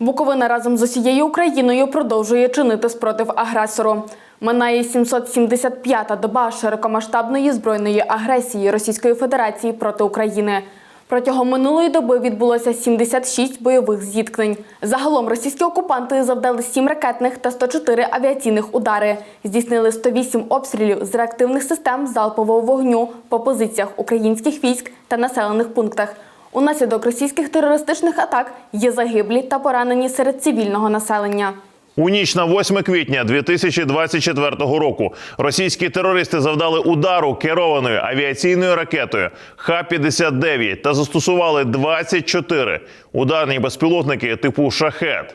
Буковина разом з усією Україною продовжує чинити спротив агресору. Минає 775-та доба широкомасштабної збройної агресії Російської Федерації проти України. Протягом минулої доби відбулося 76 бойових зіткнень. Загалом російські окупанти завдали 7 ракетних та 104 авіаційних удари. Здійснили 108 обстрілів з реактивних систем залпового вогню по позиціях українських військ та населених пунктах. Унаслідок російських терористичних атак є загиблі та поранені серед цивільного населення. У ніч на 8 квітня 2024 року російські терористи завдали удару керованою авіаційною ракетою Х-59 та застосували 24 ударні безпілотники типу шахет.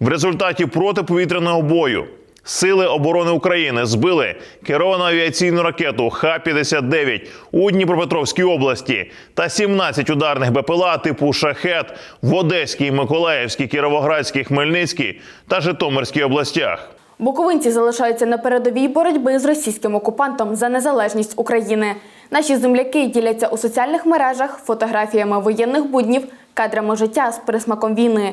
В результаті протиповітряного бою Сили оборони України збили керовану авіаційну ракету Х-59 у Дніпропетровській області та 17 ударних БПЛА типу шахет в Одеській, Миколаївській, Кіровоградській, Хмельницькій та Житомирській областях. Буковинці залишаються на передовій боротьби з російським окупантом за незалежність України. Наші земляки діляться у соціальних мережах фотографіями воєнних буднів, кадрами життя з присмаком війни.